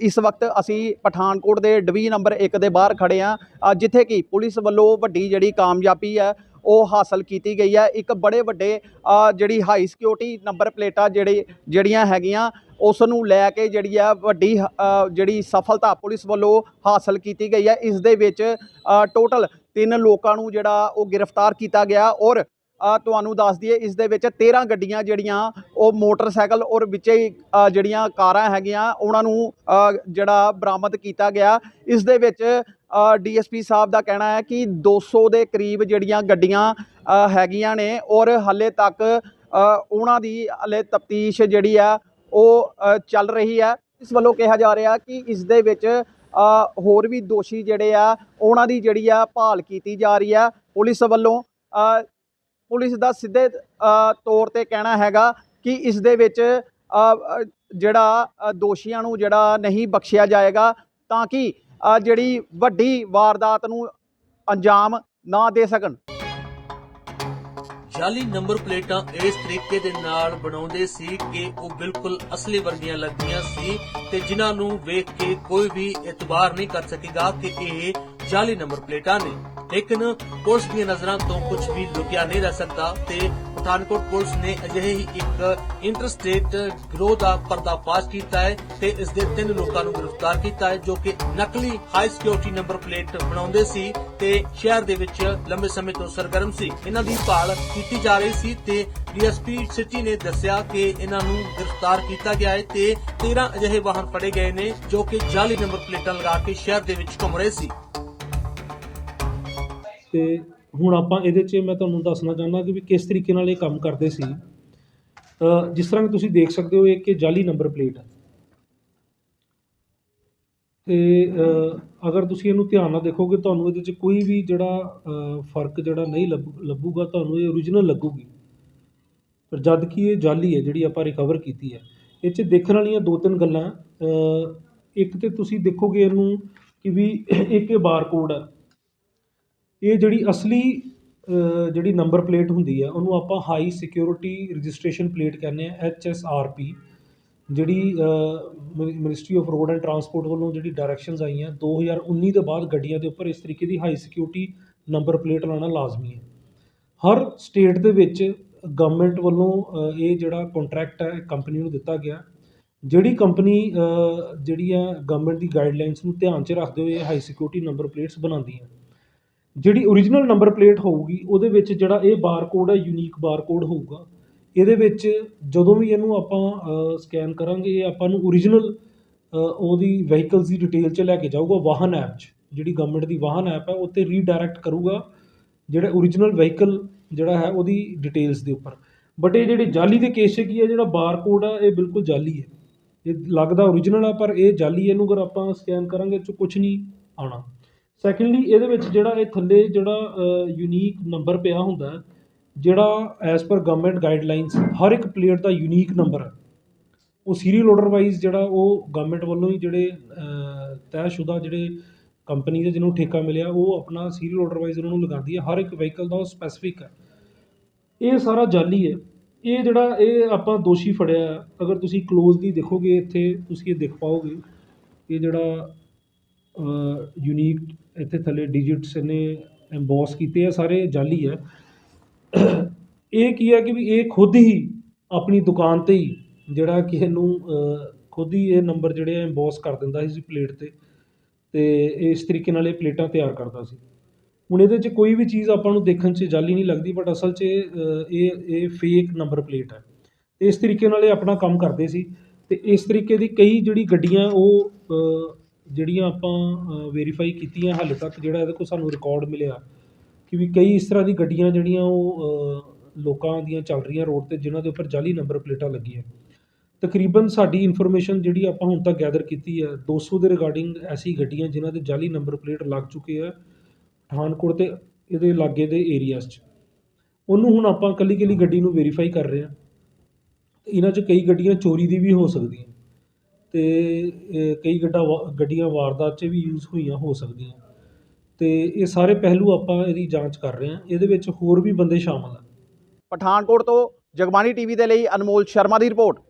ਇਸ ਵਕਤ ਅਸੀਂ ਪਠਾਨਕੋਟ ਦੇ ਡਿਵੀਜ਼ਨ ਨੰਬਰ 1 ਦੇ ਬਾਹਰ ਖੜੇ ਆ ਜਿੱਥੇ ਕਿ ਪੁਲਿਸ ਵੱਲੋਂ ਵੱਡੀ ਜਿਹੜੀ ਕਾਮਯਾਬੀ ਹੈ ਉਹ ਹਾਸਲ ਕੀਤੀ ਗਈ ਹੈ। ਇੱਕ ਬੜੇ ਵੱਡੇ ਜਿਹੜੀ ਹਾਈ ਸਿਕਿਉਰਿਟੀ ਨੰਬਰ ਪਲੇਟਾਂ ਜਿਹੜੇ ਜਿਹੜੀਆਂ ਹੈਗੀਆਂ ਉਸ ਨੂੰ ਲੈ ਕੇ ਜਿਹੜੀ ਆ ਵੱਡੀ ਅ, ਜਿਹੜੀ ਸਫਲਤਾ ਪੁਲਿਸ ਵੱਲੋਂ ਹਾਸਲ ਕੀਤੀ ਗਈ ਹੈ। ਇਸ ਦੇ ਵਿੱਚ ਟੋਟਲ ਤਿੰਨ ਲੋਕਾਂ ਨੂੰ ਜਿਹੜਾ ਉਹ ਗ੍ਰਿਫਤਾਰ ਕੀਤਾ ਗਿਆ ਔਰ ਤੁਹਾਨੂੰ ਦੱਸ ਦਈਏ, ਇਸ ਦੇ ਵਿੱਚ 13 ਗੱਡੀਆਂ ਜਿਹੜੀਆਂ, ਉਹ ਮੋਟਰਸਾਈਕਲ ਔਰ ਵਿੱਚੇ ਹੀ ਜਿਹੜੀਆਂ ਕਾਰਾਂ ਹੈਗੀਆਂ, ਉਹਨਾਂ ਨੂੰ ਜਿਹੜਾ ਬਰਾਮਦ ਕੀਤਾ ਗਿਆ। ਇਸ ਦੇ ਵਿੱਚ ਡੀਐਸਪੀ ਸਾਹਿਬ ਦਾ ਕਹਿਣਾ ਹੈ ਕਿ 200 ਦੇ ਕਰੀਬ ਜਿਹੜੀਆਂ ਗੱਡੀਆਂ ਹੈਗੀਆਂ ਨੇ ਔਰ ਹੱਲੇ ਤੱਕ ਉਹਨਾਂ ਦੀ ਹਲੇ ਤਫਤੀਸ਼ ਜਿਹੜੀ ਆ, ਉਹ ਚੱਲ ਰਹੀ ਹੈ ਇਸ ਵੱਲੋਂ ਕਿਹਾ ਜਾ ਰਿਹਾ ਕਿ ਇਸ ਦੇ ਵਿੱਚ ਹੋਰ ਵੀ ਦੋਸ਼ੀ ਜਿਹੜੇ ਆ, ਉਹਨਾਂ ਦੀ ਜਿਹੜੀ ਆ ਭਾਲ ਕੀਤੀ ਜਾ ਰਹੀ ਆ ਪੁਲਿਸ ਵੱਲੋਂ। ਪੁਲਿਸ ਦਾ ਸਿੱਧੇ ਤੌਰ ਤੇ ਕਹਿਣਾ ਹੈਗਾ ਕਿ ਇਸ ਦੇ ਵਿੱਚ ਜਿਹੜਾ ਦੋਸ਼ੀਆਂ ਨੂੰ ਜਿਹੜਾ ਨਹੀਂ ਬਖਸ਼ਿਆ ਜਾਏਗਾ, ਤਾਂ ਕਿ ਜਿਹੜੀ ਵੱਡੀ ਵਾਰਦਾਤ ਨੂੰ ਅੰਜਾਮ ਨਾ ਦੇ ਸਕਣ। ਜਾਲੀ ਨੰਬਰ ਪਲੇਟਾਂ ਇਸ ਤਰੀਕੇ ਦੇ ਨਾਲ ਬਣਾਉਂਦੇ ਸੀ ਕਿ ਉਹ ਬਿਲਕੁਲ ਅਸਲੀ ਵਰਗੀਆਂ ਲੱਗਦੀਆਂ ਸੀ ਤੇ ਜਿਨ੍ਹਾਂ ਨੂੰ ਵੇਖ ਕੇ ਕੋਈ ਵੀ ਇਤਬਾਰ ਨਹੀਂ ਕਰ ਸਕੇਗਾ ਕਿ ਇਹ ਜਾਲੀ ਨੰਬਰ ਪਲੇਟਾਂ ਨੇ। ਲੇਕਿਨ ਪੁਲਿਸ ਦੀਆਂ ਨਜ਼ਰਾਂ ਤੋਂ ਕੁਝ ਵੀ ਲੁਕਿਆ ਨਹੀਂ ਰਹਿ ਸਕਦਾ ਤੇ ਪਠਾਨਕੋਟ ਪੁਲਿਸ ਨੇ ਅਜਿਹੇ ਹੀ ਇੱਕ ਇੰਟਰਸਟੇਟ ਗਰੋਹ ਦਾ ਪਰਦਾਫਾਸ਼ ਕੀਤਾ ਹੈ ਤੇ ਇਸ ਦੇ ਤਿੰਨ ਲੋਕਾਂ ਨੂੰ ਗ੍ਰਿਫਤਾਰ ਕੀਤਾ ਹੈ ਜੋ ਕਿ ਨਕਲੀ ਹਾਈ ਸਿਕਿਉਰਿਟੀ ਨੰਬਰ ਪਲੇਟ ਬਣਾਉਂਦੇ ਸੀ ਤੇ ਸ਼ਹਿਰ ਦੇ ਵਿੱਚ ਲੰਬੇ ਸਮੇਂ ਤੋਂ ਸਰਗਰਮ ਸੀ। ਇਹਨਾਂ ਦੀ ਭਾਲ ਕੀਤੀ ਜਾ ਰਹੀ ਸੀ ਤੇ ਡੀਐਸਪੀ ਸਿਟੀ ਨੇ ਦੱਸਿਆ ਕਿ ਇਹਨਾਂ ਨੂੰ ਗ੍ਰਿਫਤਾਰ ਕੀਤਾ ਗਿਆ ਹੈ ਤੇ 13 ਅਜਿਹੇ ਵਾਹਨ ਫੜੇ ਗਏ ਨੇ ਜੋ ਕਿ ਜਾਲੀ ਨੰਬਰ ਪਲੇਟਾਂ ਲਗਾ ਕੇ ਸ਼ਹਿਰ ਦੇ ਵਿੱਚ ਘੁੰਮ ਰਹੇ ਸੀ। ਅਤੇ ਹੁਣ ਆਪਾਂ ਇਹਦੇ 'ਚ ਮੈਂ ਤੁਹਾਨੂੰ ਦੱਸਣਾ ਚਾਹੁੰਦਾ ਕਿ ਵੀ ਕਿਸ ਤਰੀਕੇ ਨਾਲ ਇਹ ਕੰਮ ਕਰਦੇ ਸੀ। ਅ, ਜਿਸ ਤਰ੍ਹਾਂ ਕਿ ਤੁਸੀਂ ਦੇਖ ਸਕਦੇ ਹੋ ਇਹ ਕਿ ਜਾਲੀ ਨੰਬਰ ਪਲੇਟ ਹੈ ਤੇ ਅਗਰ ਤੁਸੀਂ ਇਹਨੂੰ ਧਿਆਨ ਨਾਲ ਦੇਖੋਗੇ ਤੁਹਾਨੂੰ ਇਹਦੇ 'ਚ ਕੋਈ ਵੀ ਜਿਹੜਾ ਫ਼ਰਕ ਜਿਹੜਾ ਨਹੀਂ ਲੱਭੂ- ਲੱਭੂਗਾ ਤੁਹਾਨੂੰ ਇਹ ਓਰੀਜਨਲ ਲੱਗੂਗੀ। ਪਰ ਜਦ ਕਿ ਇਹ ਜਾਲੀ ਹੈ ਜਿਹੜੀ ਆਪਾਂ ਰਿਕਵਰ ਕੀਤੀ ਹੈ। ਇਹ 'ਚ ਦੇਖਣ ਵਾਲੀਆਂ ਦੋ ਤਿੰਨ ਗੱਲਾਂ ਇੱਕ ਤੇ ਤੁਸੀਂ ਦੇਖੋਗੇ ਇਹਨੂੰ ਕਿ ਵੀ ਇੱਕ ਇਹ ਬਾਰਕੋਡ ਹੈ ਇਹ ਜਿਹੜੀ ਅਸਲੀ ਜਿਹੜੀ ਨੰਬਰ ਪਲੇਟ ਹੁੰਦੀ ਹੈ ਉਹਨੂੰ ਆਪਾਂ ਹਾਈ ਸਿਕਿਉਰਿਟੀ ਰਜਿਸਟ੍ਰੇਸ਼ਨ ਪਲੇਟ ਕਹਿੰਦੇ ਹਾਂ ਐਚ ਐਸ ਆਰ ਪੀ ਜਿਹੜੀ ministry of road and transport ਵੱਲੋਂ ਜਿਹੜੀ ਡਾਇਰੈਕਸ਼ਨਸ ਆਈਆਂ 2019 ਦੇ ਬਾਅਦ ਗੱਡੀਆਂ ਦੇ ਉੱਪਰ ਇਸ ਤਰੀਕੇ ਦੀ ਹਾਈ ਸਿਕਿਉਰਿਟੀ ਨੰਬਰ ਪਲੇਟ ਲਾਉਣਾ ਲਾਜ਼ਮੀ ਹੈ। ਹਰ ਸਟੇਟ ਦੇ ਵਿੱਚ ਗਵਰਨਮੈਂਟ ਵੱਲੋਂ ਇਹ ਜਿਹੜਾ ਕੰਟਰੈਕਟ ਹੈ ਕੰਪਨੀ ਨੂੰ ਦਿੱਤਾ ਗਿਆ। ਜਿਹੜੀ ਕੰਪਨੀ ਜਿਹੜੀ ਹੈ ਗਵਰਨਮੈਂਟ ਦੀ ਗਾਈਡਲਾਈਨਸ ਨੂੰ ਧਿਆਨ 'ਚ ਰੱਖਦੇ ਹੋਏ ਹਾਈ ਸਿਕਿਉਰਿਟੀ ਨੰਬਰ ਪਲੇਟਸ ਬਣਾਉਂਦੀ ਹੈ। ਜਿਹੜੀ ਓਰੀਜਨਲ ਨੰਬਰ ਪਲੇਟ ਹੋਊਗੀ, ਉਹਦੇ ਵਿੱਚ ਜਿਹੜਾ ਇਹ ਬਾਰਕੋਡ ਹੈ ਯੂਨੀਕ ਬਾਰਕੋਡ ਹੋਊਗਾ, ਇਹਦੇ ਵਿੱਚ ਜਦੋਂ ਵੀ ਇਹਨੂੰ ਆਪਾਂ ਸਕੈਨ ਕਰਾਂਗੇ, ਇਹ ਆਪਾਂ ਨੂੰ ਓਰੀਜਨਲ ਉਹਦੀ ਵਹੀਕਲਸ ਦੀ ਡਿਟੇਲ 'ਚ ਲੈ ਕੇ ਜਾਊਗਾ, ਵਾਹਨ ਐਪ 'ਚ। ਜਿਹੜੀ ਗਵਰਨਮੈਂਟ ਦੀ ਵਾਹਨ ਐਪ ਹੈ, ਉੱਤੇ ਰੀਡਾਇਰੈਕਟ ਕਰੂਗਾ ਜਿਹੜਾ ਓਰੀਜਨਲ ਵਹੀਕਲ ਜਿਹੜਾ ਹੈ, ਉਹਦੀ ਡਿਟੇਲਸ ਦੇ ਉੱਪਰ। ਬਟ ਇਹ ਜਿਹੜੇ ਜਾਲੀ ਦੇ ਕੇਸ 'ਚ ਕੀ ਹੈ ਜਿਹੜਾ ਬਾਰਕੋਡ ਆ, ਇਹ ਬਿਲਕੁਲ ਜਾਲੀ ਹੈ। ਇਹ ਲੱਗਦਾ ਓਰੀਜਨਲ ਆ, ਪਰ ਇਹ ਜਾਲੀ ਇਹਨੂੰ ਅਗਰ ਆਪਾਂ ਸਕੈਨ ਕਰਾਂਗੇ, ਇਹ 'ਚ ਕੁਝ ਨਹੀਂ ਆਉਣਾ। ਸੈਕੰਡਲੀ ਇਹਦੇ ਵਿੱਚ ਜਿਹੜਾ ਇਹ ਥੱਲੇ ਜਿਹੜਾ ਯੂਨੀਕ ਨੰਬਰ ਪਿਆ ਹੁੰਦਾ ਜਿਹੜਾ ਐਜ਼ ਪਰ ਗਵਰਨਮੈਂਟ ਗਾਈਡਲਾਈਨਸ ਹਰ ਇੱਕ ਪਲੇਅਰ ਦਾ ਯੂਨੀਕ ਨੰਬਰ ਹੈ। ਉਹ ਸੀਰੀਅਲ ਆਰਡਰ ਵਾਈਜ਼ ਜਿਹੜਾ ਉਹ ਗਵਰਨਮੈਂਟ ਵੱਲੋਂ ਹੀ ਜਿਹੜੇ ਤੈਅਸ਼ੁਦਾ ਜਿਹੜੇ ਕੰਪਨੀ ਦੇ ਜਿਹਨੂੰ ਠੇਕਾ ਮਿਲਿਆ, ਉਹ ਆਪਣਾ ਸੀਰੀਅਲ ਆਰਡਰ ਵਾਈਜ਼ ਉਹਨਾਂ ਨੂੰ ਲਗਾਉਂਦੀ ਹੈ। ਹਰ ਇੱਕ ਵਹੀਕਲ ਦਾ ਉਹ ਸਪੈਸੀਫਿਕ ਹੈ। ਇਹ ਸਾਰਾ ਜਾਲੀ ਹੈ। ਇਹ ਜਿਹੜਾ, ਇਹ ਆਪਾਂ ਦੋਸ਼ੀ ਫੜਿਆ ਅਗਰ ਤੁਸੀਂ ਕਲੋਜ਼ਲੀ ਦੇਖੋਗੇ ਇੱਥੇ, ਤੁਸੀਂ ਇਹ ਦੇਖ ਪਾਓਗੇ, ਇਹ ਜਿਹੜਾ ਯੂਨੀਕ ਇੱਥੇ ਥੱਲੇ ਡਿਜਿਟਸ ਨੇ ਐਮਬੋਸ ਕੀਤੇ ਆ ਸਾਰੇ ਜਾਲੀ ਹੈ ਇਹ ਕੀ ਹੈ ਕਿ ਵੀ ਇਹ ਖੁਦ ਹੀ ਆਪਣੀ ਦੁਕਾਨ ਤੇ ਹੀ ਜਿਹੜਾ ਕਿ ਇਹਨੂੰ ਖੁਦ ਹੀ ਇਹ ਨੰਬਰ ਜਿਹੜੇ ਆ ਐਮਬੋਸ ਕਰ ਦਿੰਦਾ ਸੀ ਪਲੇਟ ਤੇ। ਤੇ ਇਸ ਤਰੀਕੇ ਨਾਲ ਇਹ ਪਲੇਟਾਂ ਤਿਆਰ ਕਰਦਾ ਸੀ। ਹੁਣ ਇਹਦੇ 'ਚ ਕੋਈ ਵੀ ਚੀਜ਼ ਆਪਾਂ ਨੂੰ ਦੇਖਣ 'ਚ ਜਾਲੀ ਨਹੀਂ ਲੱਗਦੀ ਬਟ ਅਸਲ 'ਚ ਇਹ, ਇਹ ਫੇਕ ਨੰਬਰ ਪਲੇਟ ਹੈ ਤੇ ਇਸ ਤਰੀਕੇ ਨਾਲ ਇਹ ਆਪਣਾ ਕੰਮ ਕਰਦੇ ਸੀ। ਤੇ ਇਸ ਤਰੀਕੇ ਦੀ ਕਈ ਜਿਹੜੀ ਗੱਡੀਆਂ ਉਹ ਜਿਹੜੀਆਂ ਆਪਾਂ ਵੈਰੀਫਾਈ ਕੀਤੀਆਂ ਹਾਲੇ ਤੱਕ, ਜਿਹੜਾ ਇਹਦੇ ਕੋਲ ਸਾਨੂੰ ਰਿਕਾਰਡ ਮਿਲਿਆ ਕਿ ਵੀ ਕਈ ਇਸ ਤਰ੍ਹਾਂ ਦੀ ਗੱਡੀਆਂ ਜਿਹੜੀਆਂ ਉਹ ਲੋਕਾਂ ਦੀਆਂ ਚੱਲ ਰਹੀਆਂ ਰੋਡ ਤੇ, ਜਿਨ੍ਹਾਂ ਦੇ ਉੱਪਰ ਜਾਅਲੀ ਨੰਬਰ ਪਲੇਟਾਂ ਲੱਗੀਆਂ। ਤਕਰੀਬਨ ਸਾਡੀ ਇਨਫੋਰਮੇਸ਼ਨ ਜਿਹੜੀ ਆਪਾਂ ਹੁਣ ਤੱਕ ਗੈਦਰ ਕੀਤੀ ਹੈ 200 ਦੇ ਰਿਗਾਰਡਿੰਗ ਐਸੀ ਗੱਡੀਆਂ ਜਿਨ੍ਹਾਂ ਦੇ ਜਾਅਲੀ ਨੰਬਰ ਪਲੇਟ ਲੱਗ ਚੁੱਕੇ ਆ ਪਠਾਨਕੋਟ ਤੇ ਇਹਦੇ ਲਾਗੇ ਦੇ ਏਰੀਆਜ਼ 'ਚ। ਉਹਨੂੰ ਹੁਣ ਆਪਾਂ ਕੱਲੀ ਕੱਲੀ ਗੱਡੀ ਨੂੰ ਵੈਰੀਫਾਈ ਕਰ ਰਹੇ ਹਾਂ। ਇਹਨਾਂ 'ਚ ਕਈ ਗੱਡੀਆਂ ਚੋਰੀ ਦੀ ਵੀ ਹੋ ਸਕਦੀਆਂ। ਅਤੇ ਕਈ ਗੱਡਾ ਵਾ- ਗੱਡੀਆਂ ਵਾਰਦਾਤ 'ਚ ਵੀ ਯੂਜ਼ ਹੋਈਆਂ ਹੋ ਸਕਦੀਆਂ। ਅਤੇ ਇਹ ਸਾਰੇ ਪਹਿਲੂ ਆਪਾਂ ਇਹਦੀ ਜਾਂਚ ਕਰ ਰਹੇ ਹਾਂ। ਇਹਦੇ ਵਿੱਚ ਹੋਰ ਵੀ ਬੰਦੇ ਸ਼ਾਮਲ ਆ। ਪਠਾਨਕੋਟ ਤੋਂ ਜਗਬਾਣੀ ਟੀਵੀ ਦੇ ਲਈ ਅਨਮੋਲ ਸ਼ਰਮਾ ਦੀ ਰਿਪੋਰਟ।